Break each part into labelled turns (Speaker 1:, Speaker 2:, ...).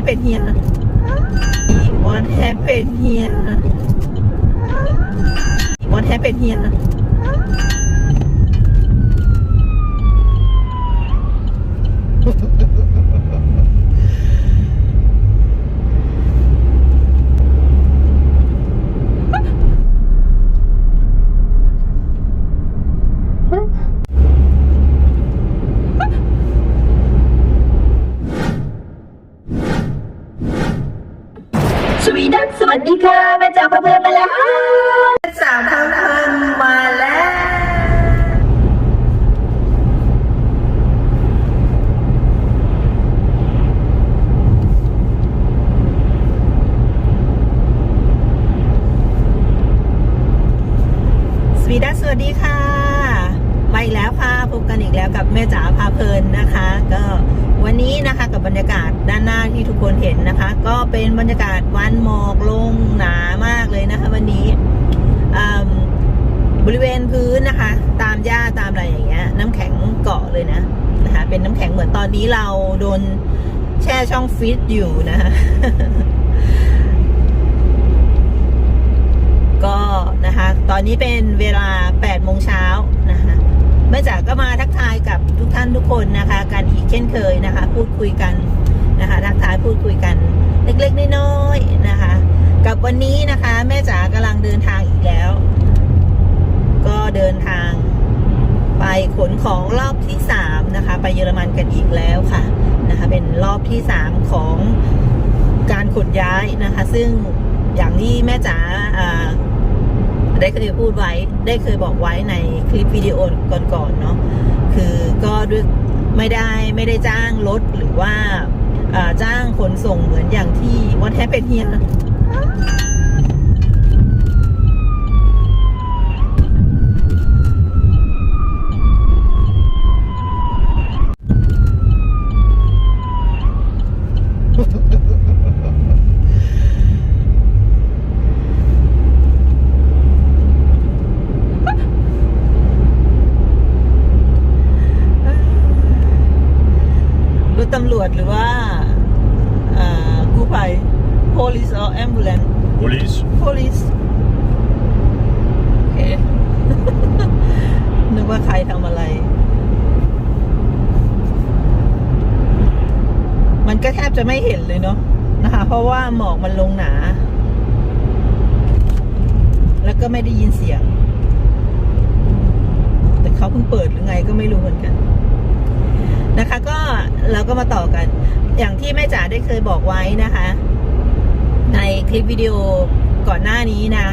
Speaker 1: happened here What happened here What happened here
Speaker 2: เป็
Speaker 1: นบรรยากาศวันหมอกลงหนามากเลยนะคะ วันนี้บริเวณพื้นนะคะ ตามหญ้าตามอะไรอย่างเงี้ย น้ำแข็งเกาะเลยนะนะคะ เป็นน้ำแข็งเหมือนตอนนี้เราโดนแช่ช่องฟิตอยู่นะคะก็นะคะ ตอนนี้เป็นเวลา8โมงเช้านะคะแม่จ๋าก็มาทักทายกับทุกท่านทุกคนนะคะ กันอีกเช่นเคยนะคะ พูดคุยกันนะคะ ทักทายพูดคุยกัน เล็กๆน้อยๆนะคะ กับวันนี้นะคะ แม่จ๋ากำลังเดินทางอีกแล้ว ก็เดินทาง ไปขนของรอบที่สามนะคะ ไปเยอรมันกันอีกแล้วค่ะนะคะ เป็นรอบที่สามของการขนย้ายนะคะ ซึ่งอย่างที่แม่จ๋าได้เคยพูดไว้ได้เคยบอกไว้ในคลิปวิดีโอก่อนๆเนาะคือก็ด้วยไม่ได้ไม่ได้จ้างรถหรือว่า จ้างขนส่งเหมือนอย่างที่วัดแทเป็นเฮีย รถตำรวจหรือว่าอ่ากู้ภัย police or ambulance
Speaker 3: Police.
Speaker 1: police โอเค นึกว่าใครทำอะไร มันก็แทบ จะไม่เห็นเลยเนาะนะคะ เพราะว่าหมอกมันลงหนา แล้วก็ไม่ได้ยินเสียง แต่เขาเพิ่งเปิดหรือไงก็ไม่รู้เหมือนกัน นะคะ ก็เราก็มาต่อกัน อย่างที่แม่จ๋าได้เคยบอกไว้นะคะ ในคลิปวิดีโอก่อนหน้านี้นะ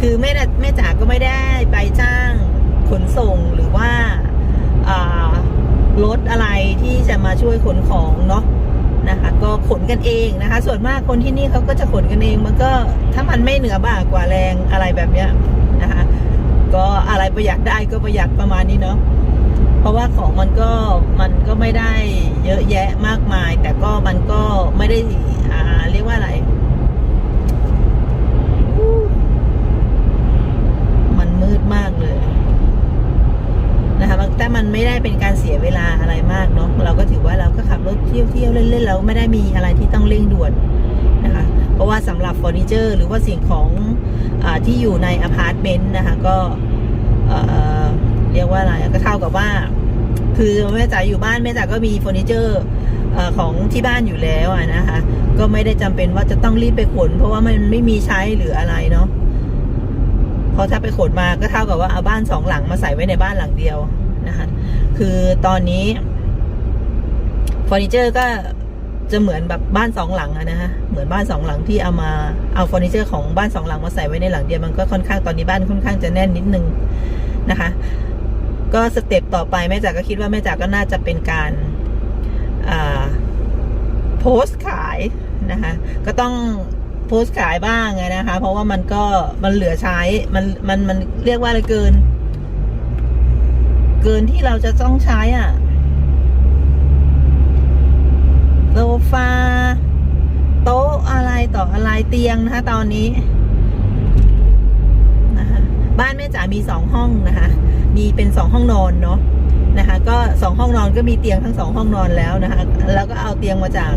Speaker 1: คือแม่แม่จ๋าก็ไม่ได้ไปจ้างขนส่งหรือว่ารถอะไรที่จะมาช่วยขนของเนาะ กันเองนะคะ ส่วนมากคนที่นี่เขาก็จะขนกันเอง มันก็ถ้ามันไม่เหนือบ่ากว่าแรงอะไรแบบเนี้ยนะคะ ก็อะไรประหยัดได้ก็ประหยัดประมาณนี้เนาะเพราะว่าของมันก็มันก็ไม่ได้เยอะแยะมากมาย แต่ก็มันก็ไม่ได้อ่าเรียกว่าอะไรมันมืดมากเลยนะคะแต่มันไม่ได้เป็น เสียเวลาอะไรมากเนาะเราก็ถือว่าเราก็ขับรถเที่ยวเที่ยวเล่นๆเราไม่ได้มีอะไรที่ต้องเร่งด่วนนะคะ เพราะว่าสำหรับเฟอร์นิเจอร์ หรือว่าสิ่งของอที่อยู่ในอพาร์ตเมนต์นะคะก็เรียกว่าอะไรก็เท่ากับว่า คือแม่จ๋าอยู่บ้านแม่จ๋าก็มีเฟอร์นิเจอร์ของที่บ้านอยู่แล้วนะคะ ก็ไม่ได้จำเป็นว่าจะต้องรีบไปขน เพราะว่ามันไม่มีใช้หรืออะไรเนาะพราะถ้าไปขนมาก็เท่ากับว่าเอาบ้านสองหลังมาใส่ไว้ในบ้านหลังเดียว นะคะ คือตอนนี้เฟอร์นิเจอร์ก็จะเหมือนแบบบ้านสองหลังอะนะคะเหมือนบ้านสองหลังที่เอามาเอาเฟอร์นิเจอร์ของบ้านสองหลังมาใส่ไว้ในหลังเดียวมันก็ค่อนข้างตอนนี้บ้านค่อนข้างจะแน่นนิดนึงนะคะ ก็สเต็ปต่อไปแม่จ๋าก็คิดว่าแม่จ๋าก็น่าจะเป็นการาโพสต์ขายนะคะ ก็ต้องโพสต์ขายบ้างไงนะคะ เพราะว่ามันก็มันเหลือใช้มันมันมันเรียกว่าอะไรเกิน เกินที่เราจะต้องใช้อะโซฟาโต๊ะอะไรต่ออะไรเตียงนะคะ ตอนนี้นะคะบ้านแม่จ๋ามีสองห้องนะคะ มีเป็นสองห้องนอนเนาะนะคะ ก็สองห้องนอนก็มีเตียงทั้งสองห้องนอนแล้วนะคะ แล้วก็เอาเตียงมาจาก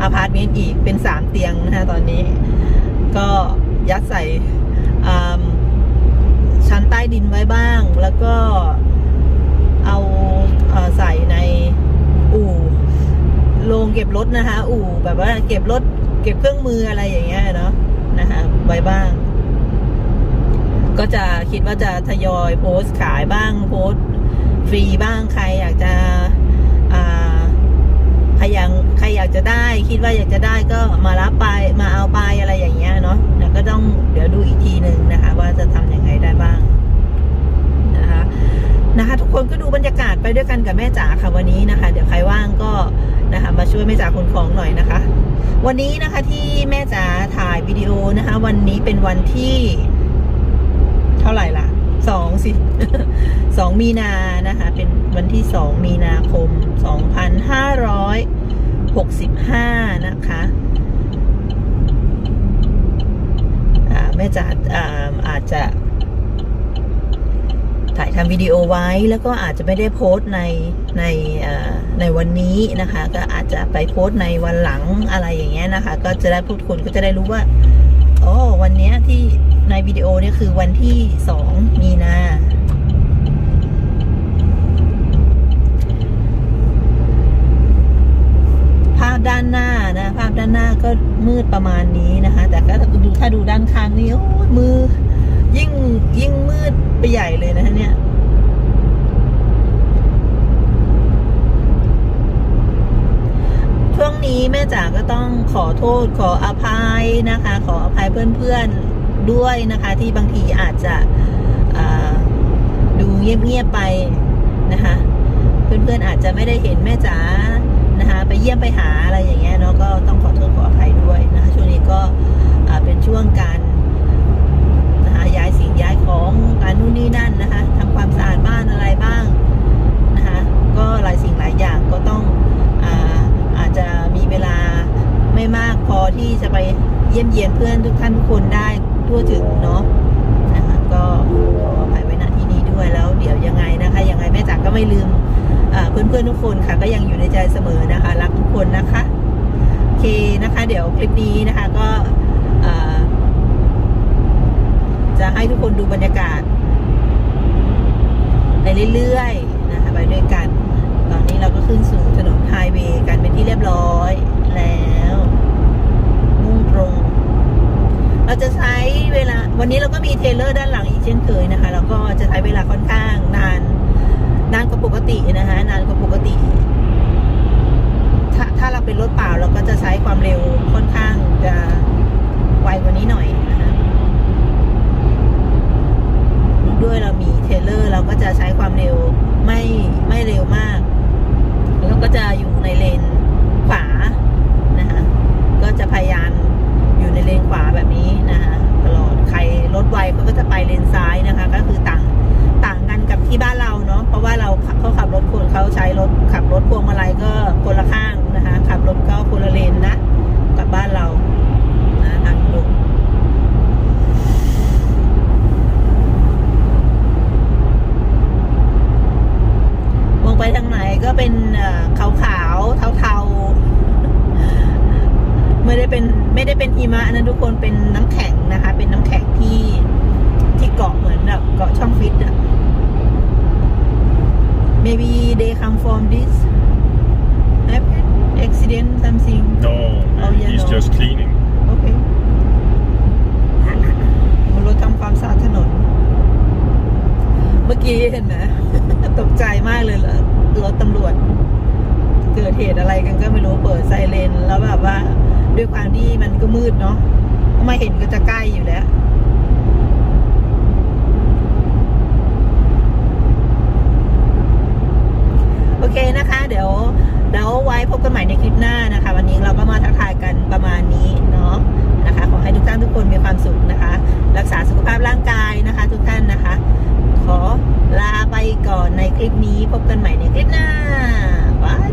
Speaker 1: อพาร์ตเมนต์อีกเป็นสามเตียงนะคะตอนนี้ ก็ยัดใส่ชั้นใต้ดินไว้บ้าง แล้วก็ ใส่ในอู่โรงเก็บรถนะคะ อู่แบบว่าเก็บรถเก็บเครื่องมืออะไรอย่างเงี้ยเนาะนะคะไว้บ้าง ก็จะคิดว่าจะทยอยโพสต์ขายบ้างโพสต์ฟรีบ้างใครอยากจะใครอยากใครอยากจะได้ คิดว่าอยากจะได้ก็มารับไป กับแม่จ๋าค่ะวันนี้นะคะ เดี๋ยวใครว่างก็นะคะมาช่วยแม่จ๋าขนของหน่อยนะคะ วันนี้นะคะที่แม่จ๋าถ่ายวิดีโอนะคะ วันนี้เป็นวันที่ เท่าไหร่ล่ะสองสิสองมีนานะคะ เป็นวันที่สองมีนาคมสองพันห้าร้อยหกสิบห้านะคะแม่จ๋าอ่าอาจจะ ถ่ายทำวิดีโอไว้แล้วก็อาจจะไม่ได้โพสต์ในในในวันนี้นะคะ ก็อาจจะไปโพสต์ในวันหลังอะไรอย่างเงี้ยนะคะ ก็จะได้พูดคนก็จะได้รู้ว่าอ๋อวันเนี้ยที่ในวิดีโอเนี่ยคือวันที่สองมีนาภาพด้านหน้านะ ภาพด้านหน้าก็มืดประมาณนี้นะคะ แต่ก็ดูถ้าดูด้านข้างนี่โอ้ยมือ ยิ่งยิ่งมืดไปใหญ่เลยนะเนี่ยช่วงนี้แม่จ๋าก็ต้องขอโทษขออภัยนะคะ ขออภัยเพื่อนๆด้วยนะคะ ที่บางทีอาจจะดูเงียบๆไปนะคะ เพื่อนๆอาจจะไม่ได้เห็นแม่จ๋านะคะ ไปเยี่ยมไปหาอะไรอย่างเงี้ยเนาะก็ต้องขอโทษขออภัยด้วยนะคะช่วงนี้ก็เป็นช่วงการ นะคะย้ายสิ่งย้ายของการนู่นนี่นั่นนะคะทำความสะอาดบ้านอะไรบ้างนะคะก็หลายสิ่งหลายอย่างก็ต้องอาอาจจะมีเวลาไม่มากพอที่จะไปเยี่ยมเยียนเพื่อนทุกท่านทุกคนได้ทั่วถึงเนาะนะคะก็ขออภัยไว้ณที่นี้ด้วยแล้ว เดี๋ยวยังไงนะคะยังไงแม่จักก็ไม่ลืมอ่าเพื่อนทุกคนค่ะก็ยังอยู่ในใจเสมอนะคะ รักทุกคนนะคะโอเคนะคะ เดี๋ยวคลิปนี้นะคะก็ จะให้ทุกคนดูบรรยากาศ ไปเรื่อยๆนะคะไปด้วยกัน ตอนนี้เราก็ขึ้นสู่ถนนไฮเวย์กันเป็นที่เรียบร้อยแล้วมุ่งตรง เราจะใช้เวลา วันนี้เราก็มีเทเลอร์ด้านหลังอีกเช่นเคยนะคะ แล้วก็จะใช้เวลาค่อนข้างนาน นานกว่าปกตินะคะ นานกว่าปกติ ถ้าถ้าเราเป็นรถเปล่าเราก็จะใช้ความเร็วค่อนข้างจะไวกว่านี้หน่อยนะคะ ด้วยเรามีเทเลอร์เราก็จะใช้ความเร็วไม่ไม่เร็วมากแล้วก็จะอยู่ในเลนขวานะคะก็จะพยายามอยู่ในเลนขวาแบบนี้นะคะตลอดใครรถไวเขาก็จะไปเลนซ้ายนะคะ ก็คือต่างต่างกันกับที่บ้านเราเนาะเพราะว่าเราเขาขับรถคนเขาใช้รถขับรถพวงมาลัยก็คนละข้างนะคะขับรถก็คนละเลนนะกับบ้านเรานะทางลง มองไปทางไหนก็เป็นขาวขาวเทาเทาๆ ไม่ได้เป็นไม่ได้เป็นหิมะนะทุกคนเป็นน้ำแข็งนะคะ เป็นน้ำแข็งที่ที่เกาะเหมือนแบบเกาะช่องฟิตอะ maybe they come from this happen accident something
Speaker 3: No,
Speaker 1: Oh, yeah,
Speaker 3: he's
Speaker 1: no.
Speaker 3: just cleaning.
Speaker 1: โอเครถทำความสะอาดถนน เมื่อกี้เห็นไหมตกใจมากเลยเหรอรถตำรวจ เกิดเหตุอะไรกันก็ไม่รู้เปิดไซเรนแล้วแบบว่า ด้วยความที่มันก็มืดเนาะมาเห็นก็จะใกล้อยู่แล้วโอเคนะคะ เดี๋ยวเดี๋ยวไว้พบกันใหม่ในคลิปหน้านะคะ วันนี้เราก็มาทักทายกันประมาณนี้เนาะนะคะขอให้ทุกท่านทุกคนมีความสุขนะคะ รักษาสุขภาพร่างกายนะคะ ทุกท่านนะคะ ขอลาไปก่อนในคลิปนี้พบกันใหม่ในคลิปหน้าบาย